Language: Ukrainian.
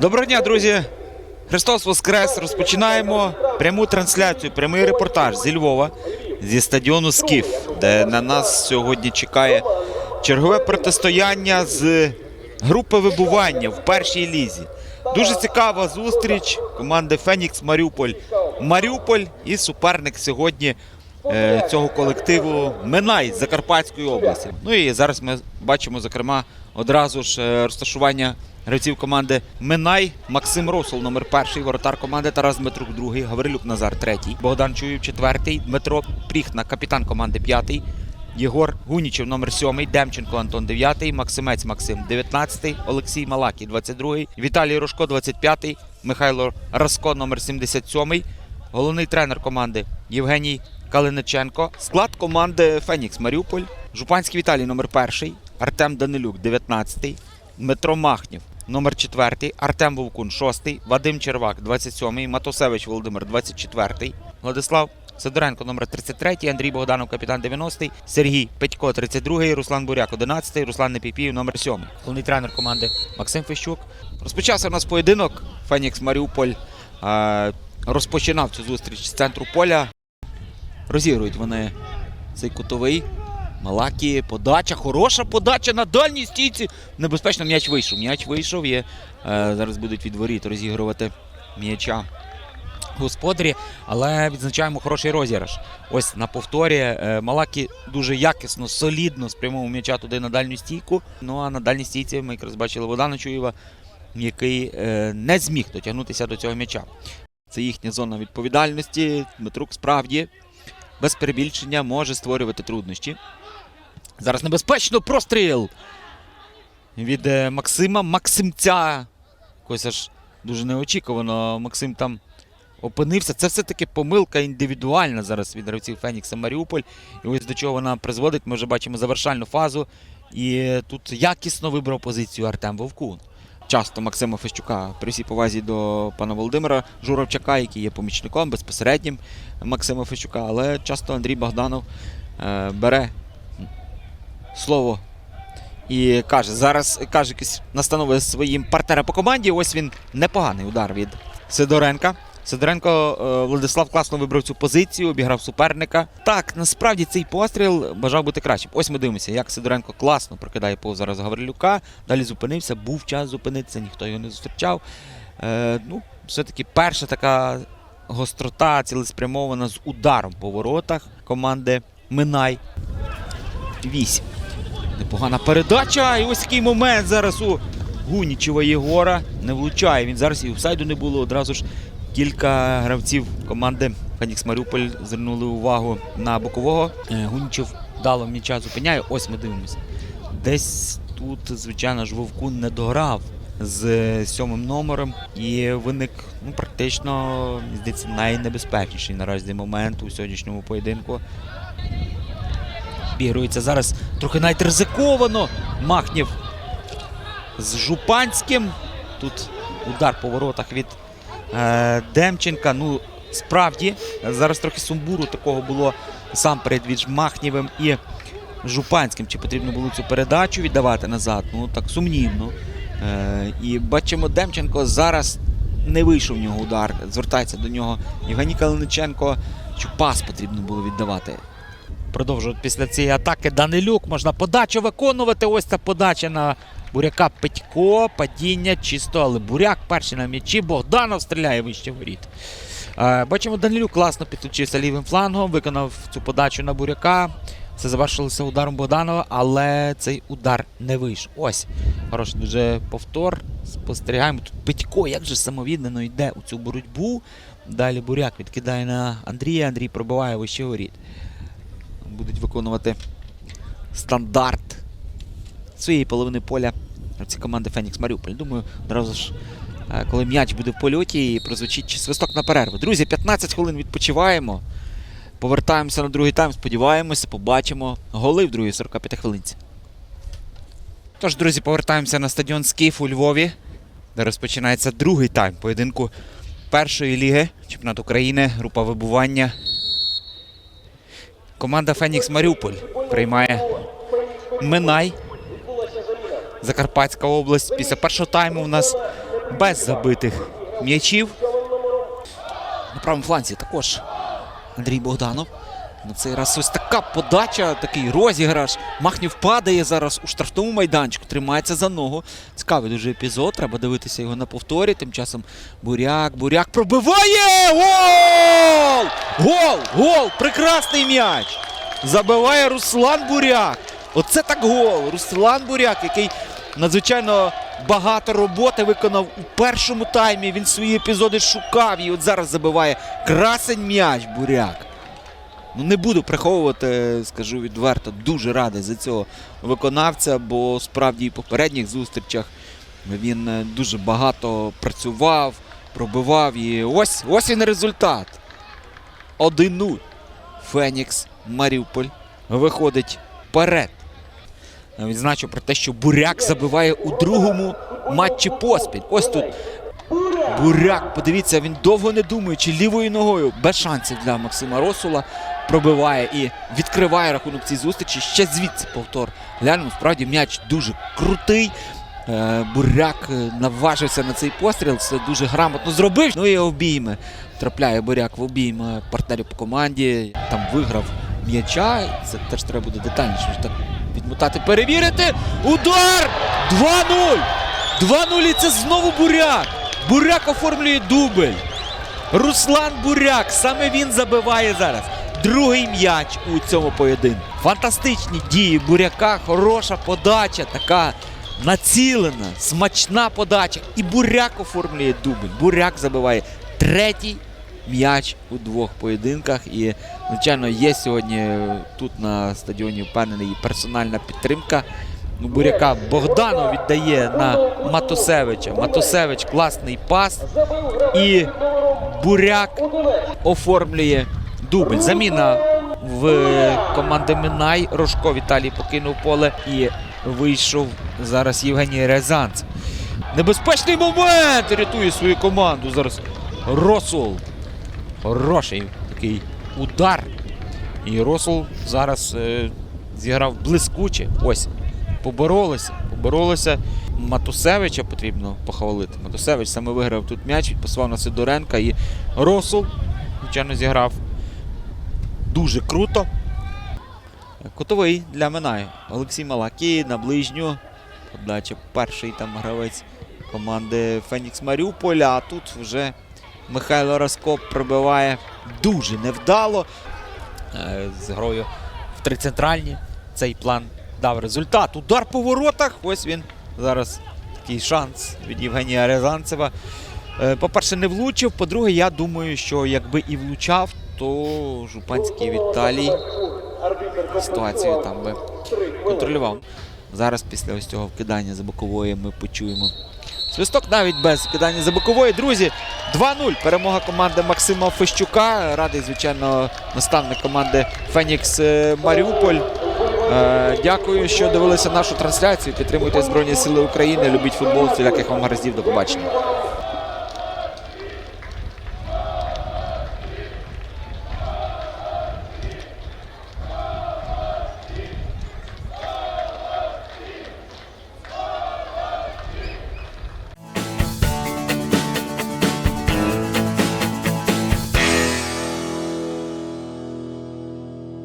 Доброго дня, друзі! Христос Воскрес! Розпочинаємо пряму трансляцію, прямий репортаж зі Львова зі стадіону Скіф, де на нас сьогодні чекає чергове протистояння з групи вибування в першій лізі. Дуже цікава зустріч команди Фенікс Маріуполь. Маріуполь і суперник сьогодні цього колективу Минай Закарпатської області. Ну і зараз ми бачимо, зокрема, одразу ж е, розташування гравців команди Минай. Максим Росол, номер перший, воротар команди. Тарас Дмитрук, другий, Гаврилюк Назар, третій, Богдан Чуєв, четвертий, Дмитро Пріхна, капітан команди, п'ятий. Єгор Гунічев, номер 7, Демченко Антон 9, Максимець Максим 19, Олексій Малакій 22, Віталій Рожко 25, Михайло Раско, номер 77, головний тренер команди Євгеній Калиниченко. Склад команди Фенікс Маріуполь, Жупанський Віталій, номер 1, Артем Данилюк 19, Дмитро Махнів, номер 4, Артем Вовкун 6, Вадим Червак 27, Матосевич Володимир 24, Владислав Сидоренко номер 33, Андрій Богданов, капітан 90, Сергій Петько 32, Руслан Буряк 11, Руслан Непіпіїв номер 7. Головний тренер команди Максим Фещук. Розпочався у нас поєдинок. Фенікс Маріуполь розпочинав цю зустріч з центру поля. Розігрують вони цей кутовий. Малакі, подача, хороша подача на дальній стійці. Небезпечно м'яч вийшов. М'яч вийшов. Є, е, зараз будуть від воріт розігрувати м'яча господарі, але відзначаємо хороший розіграш. Ось на повторі е, Малакі дуже якісно, солідно спрямував м'яча туди на дальню стійку. Ну а на дальній стійці ми якраз бачили Богдана Чуєва, який е, не зміг дотягнутися до цього м'яча. Це їхня зона відповідальності. Дмитрук справді без перебільшення може створювати труднощі. Зараз небезпечно простріл від е, Максима. Максимця. Якось аж дуже неочікувано. Максим там опинився. Це все-таки помилка індивідуальна зараз від гравців Фенікса Маріуполь. І ось до чого вона призводить. Ми вже бачимо завершальну фазу. І тут якісно вибрав позицію Артем Вовкун. Часто Максима Фещука при всій повазі до пана Володимира Журавчака, який є помічником безпосереднім Максима Фещука, але часто Андрій Богданов е, бере слово і каже, зараз каже якісь настанови своїм партнерам по команді. Ось він непоганий удар від Сидоренка. Сидоренко е, Владислав класно вибрав цю позицію, обіграв суперника. Так, насправді цей постріл бажав бути кращим. Ось ми дивимося, як Сидоренко класно прокидає повз зараз Гаврилюка. Далі зупинився, був час зупинитися, ніхто його не зустрічав. Е, ну, все-таки перша така гострота цілеспрямована з ударом по воротах команди Минай. 8. Непогана передача. І ось такий момент зараз у Гунічева Єгора не влучає. Він зараз і офсайду не було. Одразу ж кілька гравців команди Фенікс Маріуполь звернули увагу на бокового. Е, Гунічев дало м'яча зупиняє. Ось ми дивимося. Десь тут, звичайно ж, Вовкун не дограв з е, сьомим номером. І виник ну, практично, здається, найнебезпечніший наразі момент у сьогоднішньому поєдинку. Обігрується зараз трохи навіть ризиковано. Махнів з Жупанським. Тут удар по воротах від Демченка. Ну, справді, зараз трохи сумбуру такого було сам перед від Махнєвим і Жупанським. Чи потрібно було цю передачу віддавати назад? Ну, так сумнівно. Е, і бачимо, Демченко зараз не вийшов в нього удар. Звертається до нього Євгеній Калиниченко. Що пас потрібно було віддавати. Продовжують після цієї атаки Данилюк. Можна подачу виконувати. Ось ця подача на Буряка Петько. Падіння чисто, але Буряк перший на м'ячі. Богданов стріляє вище воріт. Е, Бачимо, Данилюк класно підключився лівим флангом, виконав цю подачу на Буряка. Це завершилося ударом Богданова, але цей удар не вийшов. Ось. Хороший дуже повтор. Спостерігаємо. Тут Петько, як же самовіддано йде у цю боротьбу. Далі Буряк відкидає на Андрія. Андрій пробиває вище воріт будуть виконувати стандарт своєї половини поля ці команди Фенікс Маріуполь. Думаю, одразу ж, е, коли м'яч буде в польоті, і прозвучить свисток на перерву. Друзі, 15 хвилин відпочиваємо. Повертаємося на другий тайм. Сподіваємося, побачимо голи в другій 45 хвилинці. Тож, друзі, повертаємося на стадіон Скіф у Львові, де розпочинається другий тайм поєдинку першої ліги чемпіонату України, група вибування. Команда Фенікс Маріуполь приймає Минай. Закарпатська область. Після першого тайму у нас без забитих м'ячів. На правому фланзі також Андрій Богданов. На цей раз ось така подача, такий розіграш. Махнів падає зараз у штрафному майданчику, тримається за ногу. Цікавий дуже епізод. Треба дивитися його на повторі. Тим часом Буряк, Буряк пробиває! Гол! Гол! Гол! Прекрасний м'яч! Забиває Руслан Буряк. Оце так гол. Руслан Буряк, який надзвичайно багато роботи виконав у першому таймі. Він свої епізоди шукав і от зараз забиває красень м'яч Буряк. Ну, не буду приховувати, скажу відверто, дуже радий за цього виконавця, бо справді в попередніх зустрічах він е, дуже багато працював, пробивав. І ось, ось він результат. 1-0. Фенікс Маріуполь виходить вперед. Відзначу про те, що Буряк забиває у другому матчі поспіль. Ось тут Буряк, подивіться, він довго не думаючи лівою ногою, без шансів для Максима Росула, пробиває і відкриває рахунок цій зустрічі. Ще звідси повтор. Глянемо, справді м'яч дуже крутий. Е, Буряк е, наважився на цей постріл, це дуже грамотно зробив. Ну і обійми. Трапляє Буряк в обійми партнерів по команді. Там виграв м'яча. Це теж треба буде детальніше так відмотати, перевірити. Удар! 2-0! 2-0 і це знову Буряк. Буряк оформлює дубль. Руслан Буряк, саме він забиває зараз. Другий м'яч у цьому поєдинку. Фантастичні дії Буряка, хороша подача, така націлена, смачна подача. І Буряк оформлює дубль. Буряк забиває третій м'яч у двох поєдинках. І, звичайно, є сьогодні тут на стадіоні впевнений персональна підтримка. Ну, Буряка Богданов віддає на Матусевича. Матусевич класний пас. І Буряк оформлює дубль. Заміна в команди Минай. Рожко Віталій покинув поле і вийшов зараз Євгеній Рязанц. Небезпечний момент! Рятує свою команду. Зараз Росул. Хороший такий удар. І Росул зараз е, зіграв блискуче. Ось. Поборолися. Поборолися. Матусевича потрібно похвалити. Матусевич саме виграв тут м'яч, відпасував на Сидоренка і Росул, звичайно, зіграв дуже круто. Котовий для Минаю. Олексій Малакій на ближню. Подача перший там гравець команди Фенікс Маріуполя. А тут вже Михайло Раскоп пробиває дуже невдало. Е, З грою в три центральні. Цей план дав результат. Удар по воротах. Ось він зараз такий шанс від Євгенія Рязанцева. Е, По-перше, не влучив. По-друге, я думаю, що якби і влучав, то Жупанський Віталій ситуацію там би контролював. Зараз після ось цього вкидання за бокової ми почуємо. Свисток навіть без кидання за бокової. Друзі, 2-0. Перемога команди Максима Фещука. Радий, звичайно, наставник команди Фенікс е, Маріуполь. Е, Дякую, що дивилися нашу трансляцію. Підтримуйте Збройні Сили України. Любіть футбол. Всіляких вам гараздів. До побачення.